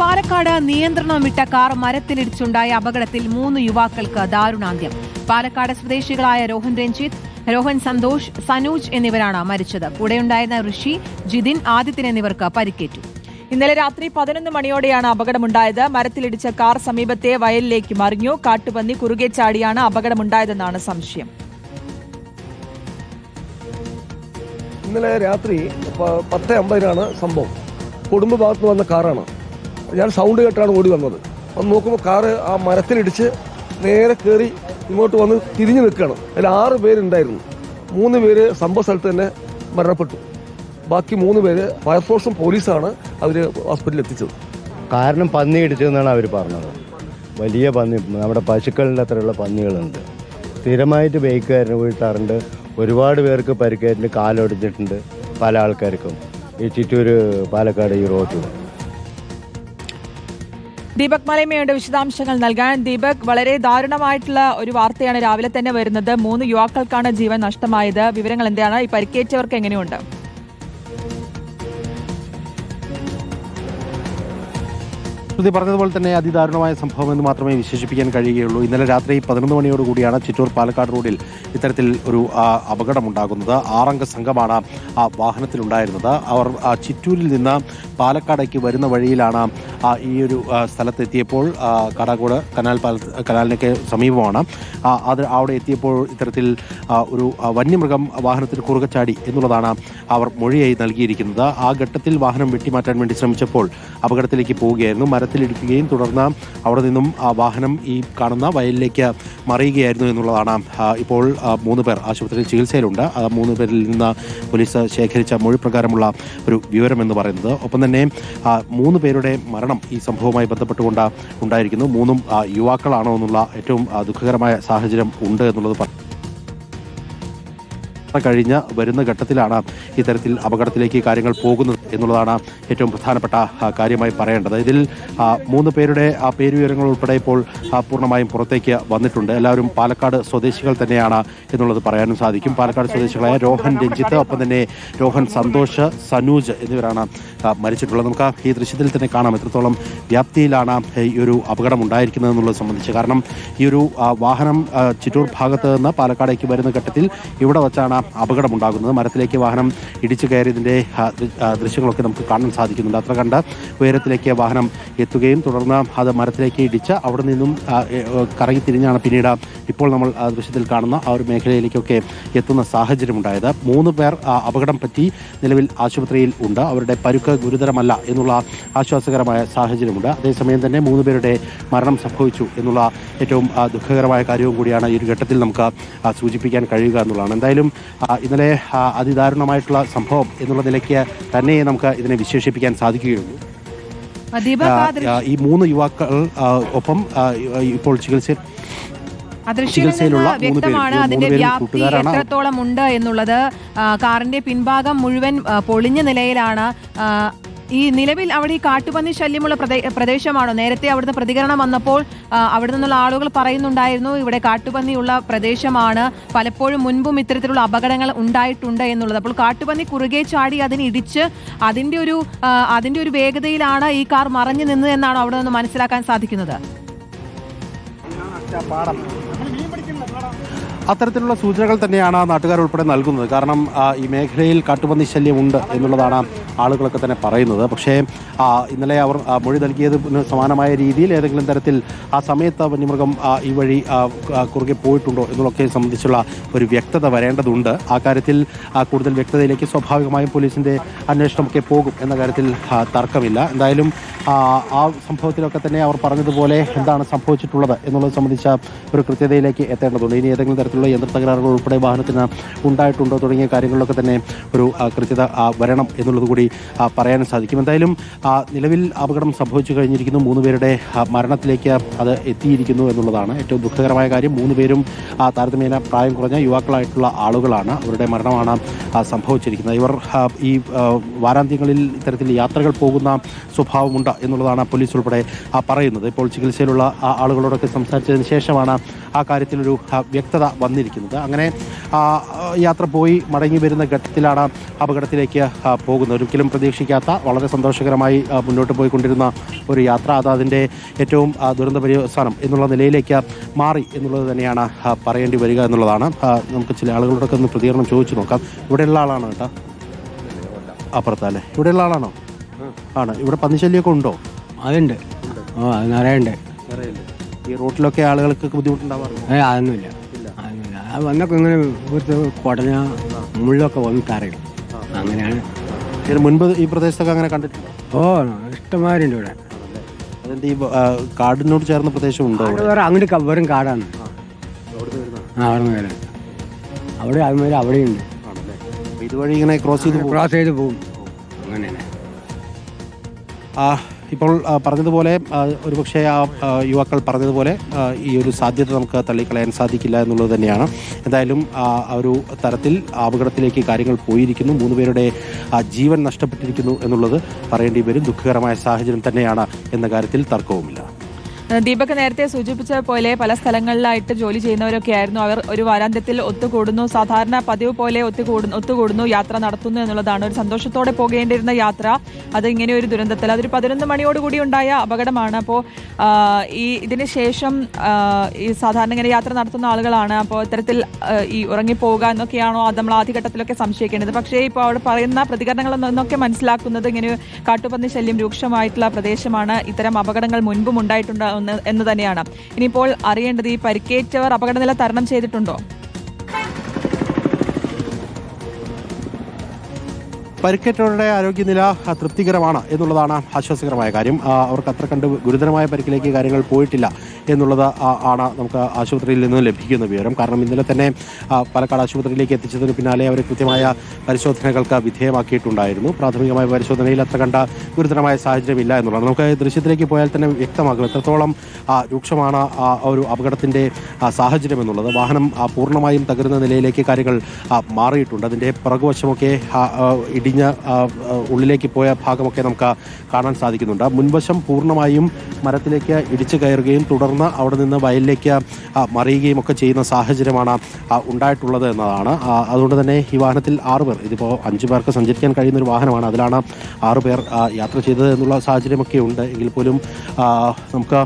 പാലക്കാട് നിയന്ത്രണം വിട്ട കാർ മരത്തിലിടിച്ചുണ്ടായ അപകടത്തിൽ മൂന്ന് യുവാക്കൾക്ക് ദാരുണാന്ത്യം. പാലക്കാട് സ്വദേശികളായ രോഹൻ രഞ്ജിത്ത് രോഹൻ സന്തോഷ് സനൂജ് എന്നിവരാണ് മരിച്ചത്. കൂടെയുണ്ടായിരുന്ന ഋഷി ജിതിൻ ആദിത്യൻ എന്നിവർക്ക് പരിക്കേറ്റു. ഇന്നലെ രാത്രി പതിനൊന്ന് മണിയോടെയാണ് അപകടമുണ്ടായത്. മരത്തിലിടിച്ച കാർ സമീപത്തെ വയലിലേക്ക് മറിഞ്ഞു. കാട്ടുപന്നി കുറുകെ ചാടിയാണ് അപകടമുണ്ടായതെന്നാണ് സംശയം. ഇന്നലെ രാത്രി പത്ത് അമ്പതിനാണ് സംഭവം. കുടുംബ ഭാഗത്ത് വന്ന കാറാണ്. ഞാൻ സൗണ്ട് കേട്ടാണ് ഓടി വന്നത്. അത് നോക്കുമ്പോൾ കാറ് ആ മരത്തിലിടിച്ച് നേരെ കയറി ഇങ്ങോട്ട് വന്ന് തിരിഞ്ഞു നിൽക്കുകയാണ് അതിൽ ആറ് പേരുണ്ടായിരുന്നു. മൂന്ന് പേര് സംഭവ സ്ഥലത്ത് തന്നെ മരണപ്പെട്ടു. ബാക്കി മൂന്ന് പേര് ഫയർഫോഴ്സും പോലീസാണ് അവർ ഹോസ്പിറ്റലിൽ എത്തിച്ചത്. കാരണം പന്നി ഇടിച്ചതെന്നാണ് അവർ പറഞ്ഞത്. വലിയ പന്നി നമ്മുടെ പശുക്കളിന്റെ അത്രയുള്ള പന്നികളുണ്ട്. സ്ഥിരമായിട്ട് ബൈക്കുകാരന് വീട്ടാറുണ്ട്. ഒരുപാട് പേർക്ക് പരിക്കേറ്റിട്ട് കാലൊടിഞ്ഞിട്ടുണ്ട് പല ആൾക്കാർക്കും. ഈ ചിറ്റൂർ പാലക്കാട് ഈ റോഡിൽ ദീപക് മലയമയുടെ വിശദാംശങ്ങൾ നൽകാൻ. ദീപക് വളരെ ദാരുണമായിട്ടുള്ള ഒരു വാർത്തയാണ് രാവിലെ തന്നെ വരുന്നത്. മൂന്ന് യുവാക്കൾക്കാണ് ജീവൻ നഷ്ടമായത്. വിവരങ്ങൾ എന്താണ്? ഈ പരിക്കേറ്റവർക്ക് എങ്ങനെയുണ്ട്? ശ്രുതി പറഞ്ഞതുപോലെ തന്നെ അതിദാരുണമായ സംഭവം എന്ന് മാത്രമേ വിശേഷിപ്പിക്കാൻ കഴിയുകയുള്ളൂ. ഇന്നലെ രാത്രി പതിനൊന്ന് മണിയോടുകൂടിയാണ് ചിറ്റൂർ പാലക്കാട് റോഡിൽ ഇത്തരത്തിൽ ഒരു അപകടമുണ്ടാകുന്നത്. ആറംഗ സംഘമാണ് ആ വാഹനത്തിലുണ്ടായിരുന്നത്. അവർ ചിറ്റൂരിൽ നിന്ന് പാലക്കാടേക്ക് വരുന്ന വഴിയിലാണ് ഈ ഒരു സ്ഥലത്തെത്തിയപ്പോൾ കാടാക്കോട് കനാൽ പാല കനാലിനൊക്കെ സമീപമാണ്. അത് അവിടെ എത്തിയപ്പോൾ ഇത്തരത്തിൽ ഒരു വന്യമൃഗം വാഹനത്തിൽ കുറുകെ ചാടി എന്നുള്ളതാണ് അവർ മൊഴിയായി നൽകിയിരിക്കുന്നത്. ആ ഘട്ടത്തിൽ വാഹനം വെട്ടിമാറ്റാൻ വേണ്ടി ശ്രമിച്ചപ്പോൾ അപകടത്തിലേക്ക് പോവുകയായിരുന്നു. മരത്തിലിടിക്കുകയും തുടർന്ന് അവിടെ നിന്നും ആ വാഹനം ഈ കാണുന്ന വയലിലേക്ക് മറിയുകയായിരുന്നു എന്നുള്ളതാണ് ഇപ്പോൾ മൂന്ന് പേർ ആശുപത്രിയിൽ ചികിത്സയിലുണ്ട്. ആ മൂന്ന് പേരിൽ നിന്ന് പോലീസ് ശേഖരിച്ച മൊഴി പ്രകാരമുള്ള ഒരു വിവരം എന്ന് പറയുന്നത്. ഒപ്പം തന്നെ മൂന്ന് പേരുടെ മരണം ഈ സംഭവവുമായി ബന്ധപ്പെട്ടുകൊണ്ട് ഉണ്ടായിരിക്കുന്നു. മൂന്നും യുവാക്കളാണോ എന്നുള്ള ഏറ്റവും ദുഃഖകരമായ സാഹചര്യം ഉണ്ട് എന്നുള്ളത് കഴിഞ്ഞ് വരുന്ന ഘട്ടത്തിലാണ് ഇത്തരത്തിൽ അപകടത്തിലേക്ക് കാര്യങ്ങൾ പോകുന്നത് എന്നുള്ളതാണ് ഏറ്റവും പ്രധാനപ്പെട്ട കാര്യമായി പറയേണ്ടത്. ഇതിൽ മൂന്ന് പേരുടെ ആ പേരുവിവരങ്ങൾ ഉൾപ്പെടെ ഇപ്പോൾ പൂർണമായും പുറത്തേക്ക് വന്നിട്ടുണ്ട്. എല്ലാവരും പാലക്കാട് സ്വദേശികൾ തന്നെയാണ് എന്നുള്ളത് പറയാനും സാധിക്കും. പാലക്കാട് സ്വദേശികളായ രോഹൻ രഞ്ജിത്ത് ഒപ്പം തന്നെ രോഹൻ സന്തോഷ് സനൂജ് എന്നിവരാണ് മരിച്ചിട്ടുള്ളത്. നമുക്ക് ഈ ദൃശ്യത്തിൽ തന്നെ കാണാം. എത്രത്തോളം വ്യാപ്തിയിലാണ് ഈ ഒരു അപകടം ഉണ്ടായിരിക്കുന്നത് എന്നുള്ളത് സംബന്ധിച്ച്. കാരണം ഈ ഒരു വാഹനം ചിറ്റൂർ ഭാഗത്ത് നിന്ന് പാലക്കാടേക്ക് വരുന്ന ഘട്ടത്തിൽ ഇവിടെ വച്ചാണ് അപകടമുണ്ടാകുന്നത്. മരത്തിലേക്ക് വാഹനം ഇടിച്ചു കയറിയതിന്റെ ദൃശ്യങ്ങളൊക്കെ നമുക്ക് കാണാൻ സാധിക്കുന്നുണ്ട്. അത്ര കണ്ട് ഉയരത്തിലേക്ക് വാഹനം എത്തുകയും തുടർന്ന് അത് മരത്തിലേക്ക് ഇടിച്ച് അവിടെ നിന്നും കറങ്ങി തിരിഞ്ഞാണ് പിന്നീട് ഇപ്പോൾ നമ്മൾ ദൃശ്യത്തിൽ കാണുന്ന ആ ഒരു മേഖലയിലേക്കൊക്കെ എത്തുന്ന സാഹചര്യമുണ്ടായത്. മൂന്ന് പേർ അപകടം പറ്റി നിലവിൽ ആശുപത്രിയിൽ ഉണ്ട്. അവരുടെ പരുക്ക് ഗുരുതരമല്ല എന്നുള്ള ആശ്വാസകരമായ സാഹചര്യമുണ്ട്. അതേസമയം തന്നെ മൂന്ന് പേരുടെ മരണം സംഭവിച്ചു എന്നുള്ള ഏറ്റവും ദുഃഖകരമായ കാര്യവും കൂടിയാണ് ഈ ഒരു ഘട്ടത്തിൽ നമുക്ക് സൂചിപ്പിക്കാൻ കഴിയുക എന്നുള്ളതാണ്. എന്തായാലും ഇന്നലെ അതിദാരുണമായിട്ടുള്ള സംഭവം എന്നുള്ള നിലയ്ക്ക് തന്നെ നമുക്ക് ഇതിനെ വിശേഷിപ്പിക്കാൻ സാധിക്കുകയുള്ളൂ ഈ മൂന്ന് യുവാക്കൾ ഒപ്പം ഇപ്പോൾ ചികിത്സ. വ്യക്തമാണ് അതിന്റെ വ്യാപ്തി. എത്രത്തോളം ഉണ്ട് എന്നുള്ളത് കാറിന്റെ പിൻഭാഗം മുഴുവൻ പൊളിഞ്ഞ നിലയിലാണ് ഈ നിലവിൽ അവിടെ ഈ കാട്ടുപന്നി ശല്യമുള്ള പ്രദേ- പ്രദേശമാണോ? നേരത്തെ അവിടുന്ന് പ്രതികരണം വന്നപ്പോൾ അവിടെ നിന്നുള്ള ആളുകൾ പറയുന്നുണ്ടായിരുന്നു ഇവിടെ കാട്ടുപന്നിയുള്ള പ്രദേശമാണ്. പലപ്പോഴും മുൻപും ഇത്തരത്തിലുള്ള അപകടങ്ങൾ ഉണ്ടായിട്ടുണ്ട് എന്നുള്ളത്. അപ്പോൾ കാട്ടുപന്നി കുറുകെ ചാടി അതിന് ഇടിച്ച് അതിന്റെ ഒരു അതിന്റെ ഒരു വേഗതയിലാണ് ഈ കാർ മറഞ്ഞു നിന്നത് എന്നാണോ അവിടെ നിന്ന് മനസ്സിലാക്കാൻ സാധിക്കുന്നത്? അത്തരത്തിലുള്ള സൂചനകൾ തന്നെയാണ് നാട്ടുകാർ ഉൾപ്പെടെ നൽകുന്നത്. കാരണം ഈ മേഖലയിൽ കാട്ടുപന്നി ശല്യം ഉണ്ട് എന്നുള്ളതാണ് ആളുകളൊക്കെ തന്നെ പറയുന്നത്. പക്ഷേ ഇന്നലെ അവർ മൊഴി നൽകിയതിന് സമാനമായ രീതിയിൽ ഏതെങ്കിലും തരത്തിൽ ആ സമയത്ത് വന്യമൃഗം ഈ വഴി കുറുകെ പോയിട്ടുണ്ടോ എന്നുള്ളതൊക്കെ സംബന്ധിച്ചുള്ള ഒരു വ്യക്തത വരേണ്ടതുണ്ട്. ആ കാര്യത്തിൽ കൂടുതൽ വ്യക്തതയിലേക്ക് സ്വാഭാവികമായും പോലീസിന്റെ അന്വേഷണമൊക്കെ പോകും എന്ന കാര്യത്തിൽ തർക്കമില്ല. എന്തായാലും ആ, സംഭവത്തിലൊക്കെ തന്നെ അവർ പറഞ്ഞതുപോലെ എന്താണ് സംഭവിച്ചിട്ടുള്ളത് എന്നുള്ളത് സംബന്ധിച്ച ഒരു കൃത്യതയിലേക്ക് എത്തേണ്ടതുണ്ട്. ഇനി ഏതെങ്കിലും തരത്തിലുള്ള യന്ത്ര തകരാറുകൾ ഉൾപ്പെടെ വാഹനത്തിന് ഉണ്ടായിട്ടുണ്ടോ തുടങ്ങിയ കാര്യങ്ങളിലൊക്കെ തന്നെ ഒരു കൃത്യത വരണം എന്നുള്ളത് കൂടി പറയാൻ സാധിക്കും. എന്തായാലും നിലവിൽ അപകടം സംഭവിച്ചു കഴിഞ്ഞിരിക്കുന്നു. മൂന്ന് പേരുടെ മരണത്തിലേക്ക് അത് എത്തിയിരിക്കുന്നു എന്നുള്ളതാണ് ഏറ്റവും ദുഃഖകരമായ കാര്യം. മൂന്ന് പേരും താരതമ്യേന പ്രായം കുറഞ്ഞ യുവാക്കളായിട്ടുള്ള ആളുകളാണ് അവരുടെ മരണമാണ് സംഭവിച്ചിരിക്കുന്നത്. ഇവർ ഈ വാരാന്ത്യങ്ങളിൽ ഇത്തരത്തിൽ യാത്രകൾ പോകുന്ന സ്വഭാവമുണ്ട് എന്നുള്ളതാണ് പോലീസ് ഉൾപ്പെടെ പറയുന്നത്. ഇപ്പോൾ ചികിത്സയിലുള്ള ആളുകളോടൊക്കെ സംസാരിച്ചതിന് ശേഷമാണ് ആ കാര്യത്തിലൊരു വ്യക്തത വന്നിരിക്കുന്നത്. അങ്ങനെ ആ, ആ, യാത്ര പോയി മടങ്ങി വരുന്ന ഘട്ടത്തിലാണ് അപകടത്തിലേക്ക് ആ, പോകുന്നത്. ഒരിക്കലും പ്രതീക്ഷിക്കാത്ത വളരെ സന്തോഷകരമായി ആ, മുന്നോട്ട് പോയിക്കൊണ്ടിരുന്ന ഒരു യാത്ര. അത് അതിന്റെ ഏറ്റവും ആ, ദുരന്ത പര്യവസാനം എന്നുള്ള നിലയിലേക്ക് മാറി എന്നുള്ളത് തന്നെയാണ് ആ, പറയേണ്ടി വരിക എന്നുള്ളതാണ്. നമുക്ക് ചില ആളുകളോടൊക്കെ ഒന്ന് പ്രതികരണം ചോദിച്ചു നോക്കാം. ഇവിടെയുള്ള ആളാണ് കേട്ടോ അപ്പുറത്തല്ലേ ഇവിടെയുള്ള ആളാണോ? ആണ്. ഇവിടെ പന്നിശല്യമൊക്കെ ഉണ്ടോ? അതുണ്ട്. ഓ അത് നിറയുണ്ട്. ഈ റോട്ടിലൊക്കെ ആളുകൾക്ക് ബുദ്ധിമുട്ടുണ്ടാവാറുണ്ട്? അതൊന്നുമില്ല അതൊന്നുമില്ല. അത് വന്നൊക്കെ ഇങ്ങനെ കുടഞ്ഞ മുള്ളൊക്കെ വന്ന് തറയും അങ്ങനെയാണ്. ഇതിന് മുൻപ് ഈ പ്രദേശത്തൊക്കെ അങ്ങനെ കണ്ടിട്ടുണ്ട്? ഓ ഇഷ്ടമാരുണ്ട് ഇവിടെ. അതെന്താ ഈ ആ, കാടിനോട് ചേർന്ന പ്രദേശം ഉണ്ടോ അവിടെ? വേറെ അങ്ങോട്ട് ക- വെറും കാടാണ്. ആ അവിടെ നിന്ന് വരാം അവിടെ അതുമാതിരി അവിടെയുണ്ട്. അപ്പൊ ഇതുവഴി ഇങ്ങനെ ക്രോസ് ചെയ്ത് പോകും. ക്രോസ് ചെയ്ത് പോകും. അങ്ങനെയാണ്. ആ, ഇപ്പോൾ പറഞ്ഞതുപോലെ ഒരുപക്ഷെ ആ യുവാക്കൾ പറഞ്ഞതുപോലെ ഈ ഒരു സാധ്യത നമുക്ക് തള്ളിക്കളയാൻ സാധിക്കില്ല എന്നുള്ളത് തന്നെയാണ്. എന്തായാലും ആ ഒരു തരത്തിൽ അപകടത്തിലേക്ക് കാര്യങ്ങൾ പോയിരിക്കുന്നു. മൂന്ന് പേരുടെ ആ, ജീവൻ നഷ്ടപ്പെട്ടിരിക്കുന്നു എന്നുള്ളത് പറയേണ്ടി വരും. ദുഃഖകരമായ സാഹചര്യം തന്നെയാണ് എന്ന കാര്യത്തിൽ തർക്കവുമില്ല. ദീപക് നേരത്തെ സൂചിപ്പിച്ച പോലെ പല സ്ഥലങ്ങളിലായിട്ട് ജോലി ചെയ്യുന്നവരൊക്കെ ആയിരുന്നു. അവർ ഒരു വാരാന്ത്യത്തിൽ ഒത്തുകൂടുന്നു. സാധാരണ പതിവ് പോലെ ഒത്തുകൂടുന്നു ഒത്തുകൂടുന്നു യാത്ര നടത്തുന്നു എന്നുള്ളതാണ്. ഒരു സന്തോഷത്തോടെ പോകേണ്ടിയിരുന്ന യാത്ര അത് ഇങ്ങനെ ഒരു ദുരന്തത്തിൽ. അതൊരു പതിനൊന്ന് മണിയോടുകൂടി ഉണ്ടായ അപകടമാണ്. അപ്പോൾ ഈ ഇതിന് ശേഷം ഈ സാധാരണ ഇങ്ങനെ യാത്ര നടത്തുന്ന ആളുകളാണ്. അപ്പോൾ ഇത്തരത്തിൽ ഈ ഉറങ്ങിപ്പോവുക എന്നൊക്കെയാണോ അത് നമ്മൾ ആദ്യഘട്ടത്തിലൊക്കെ സംശയിക്കേണ്ടത്. പക്ഷേ ഇപ്പോൾ അവിടെ പറയുന്ന പ്രതികരണങ്ങൾ എന്നൊക്കെ മനസ്സിലാക്കുന്നത് ഇങ്ങനെ കാട്ടുപന്നി ശല്യം രൂക്ഷമായിട്ടുള്ള പ്രദേശമാണ്. ഇത്തരം അപകടങ്ങൾ മുൻപും ഉണ്ടായിട്ടുണ്ട്. എന്ന് എന്ന് തന്നെയാണ്. ഇനിയിപ്പോൾ അറിയേണ്ടത് ഈ പരിക്കേറ്റവർ അപകടനില തരണം ചെയ്തിട്ടുണ്ടോ? പരിക്കേറ്റവരുടെ ആരോഗ്യനില തൃപ്തികരമാണ് എന്നുള്ളതാണ് ആശ്വാസകരമായ കാര്യം. അവർക്ക് അത്ര കണ്ട് ഗുരുതരമായ പരിക്കിലേക്ക് കാര്യങ്ങൾ പോയിട്ടില്ല. എന്നുള്ളത് ആണ് നമുക്ക് ആശുപത്രിയിൽ നിന്ന് ലഭിക്കുന്ന വിവരം. കാരണം ഇന്നലെ തന്നെ പാലക്കാട് ആശുപത്രിയിലേക്ക് എത്തിച്ചതിന് പിന്നാലെ അവരെ കൃത്യമായ പരിശോധനകൾക്ക് വിധേയമാക്കിയിട്ടുണ്ടായിരുന്നു. പ്രാഥമികമായ പരിശോധനയിൽ അത്ര കണ്ട ഗുരുതരമായ സാഹചര്യമില്ല എന്നുള്ളത് നമുക്ക് ദൃശ്യത്തിലേക്ക് പോയാൽ തന്നെ വ്യക്തമാകും എത്രത്തോളം രൂക്ഷമാണ് ഒരു അപകടത്തിന്റെ സാഹചര്യം എന്നുള്ളത്. വാഹനം പൂർണമായും തകരുന്ന നിലയിലേക്ക് കാര്യങ്ങൾ മാറിയിട്ടുണ്ട്. അതിന്റെ പിറകുവശമൊക്കെ ഇടിഞ്ഞ ഉള്ളിലേക്ക് പോയ ഭാഗമൊക്കെ നമുക്ക് കാണാൻ സാധിക്കുന്നുണ്ട്. മുൻവശം പൂർണമായും മരത്തിലേക്ക് ഇടിച്ചു കയറുകയും തുടർന്ന് അവിടെ നിന്ന് വയലിലേക്ക് മറിയുകയും ഒക്കെ ചെയ്യുന്ന സാഹചര്യമാണ് ഉണ്ടായിട്ടുള്ളത് എന്നതാണ്. അതുകൊണ്ട് തന്നെ ഈ വാഹനത്തിൽ ആറ് പേർ ഇതിപ്പോൾ അഞ്ചു പേർക്ക് സഞ്ചരിക്കാൻ കഴിയുന്ന ഒരു വാഹനമാണ് അതിലാണ് ആറ് പേർ യാത്ര ചെയ്തത് എന്നുള്ള സാഹചര്യമൊക്കെ ഉണ്ട്. എങ്കിൽ പോലും നമുക്ക്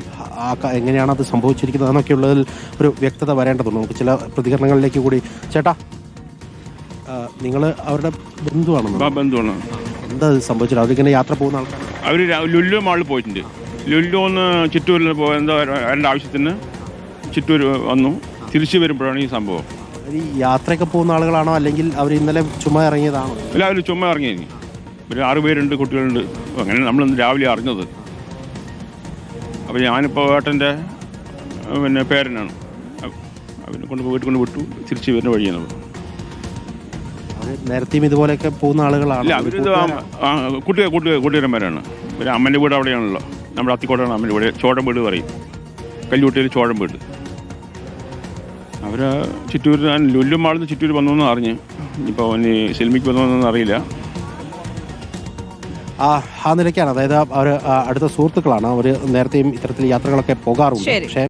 എങ്ങനെയാണ് അത് സംഭവിച്ചിരിക്കുന്നത് എന്നൊക്കെയുള്ളതിൽ ഒരു വ്യക്തത വരേണ്ടതുണ്ട്. നമുക്ക് ചില പ്രതികരണങ്ങളിലേക്ക് കൂടി. ചേട്ടാ നിങ്ങൾ അവരുടെ ബന്ധുവാണെന്ന്? ബന്ധുവാണ്. എന്താ സംഭവിച്ചത്? അവരിങ്ങനെ യാത്ര പോകുന്ന ആൾക്കാർ അവർ ലുല്ലു മാളിൽ പോയിട്ടുണ്ട്. ലുല്ലു ഒന്ന് ചിറ്റൂരിൽ പോയി എന്തോ എന്റെ ആവശ്യത്തിന് ചിറ്റൂർ വന്നു. തിരിച്ചു വരുമ്പോഴാണ് ഈ സംഭവം. ഈ യാത്രയൊക്കെ പോകുന്ന ആളുകളാണോ? അല്ലെങ്കിൽ അവർ ഇന്നലെ ചുമ്മാ ഇറങ്ങിയതാണോ? എല്ലാവരും ചുമ്മാ ഇറങ്ങി. ഒരു ആറുപേരുണ്ട് കുട്ടികളുണ്ട്. അങ്ങനെ നമ്മൾ ഇന്ന് രാവിലെ അറിഞ്ഞത്. അപ്പോൾ ഞാനിപ്പോൾ ഏട്ടന്റെ പിന്നെ പേരനാണ്. അവനെ കൊണ്ട് വീട്ടിൽ കൊണ്ട് വിട്ടു. തിരിച്ചു വരുന്ന വഴിയാണ് അവർ നേരത്തെയും ഇതുപോലെയൊക്കെ പോകുന്ന ആളുകളാണ്? ഇല്ല അവരിത് കുട്ടിക കൂട്ടുകാരന്മാരാണ് പിന്നെ അമ്മന്റെ വീട് അവിടെയാണല്ലോ നമ്മുടെ അത്തിക്കോട്ടാണ് അമ്മ ഇവിടെ ചോടം വീട് പറയും. കല്ലുകുട്ടിയിൽ ചോടം വീട്. അവർ ചിറ്റൂർ ഞാൻ ലുല്ലും മാളിന്ന് ചിറ്റൂർ വന്നു എന്ന് അറിഞ്ഞ്. ഇപ്പോൾ ഇനി സിനിമയ്ക്ക് വന്നതെന്ന് അറിയില്ല. ആ ആ നിലയ്ക്കാണ്. അതായത് അവർ അടുത്ത സുഹൃത്തുക്കളാണ്. അവർ നേരത്തെയും ഇത്തരത്തിൽ യാത്രകളൊക്കെ പോകാറുണ്ട്. പക്ഷേ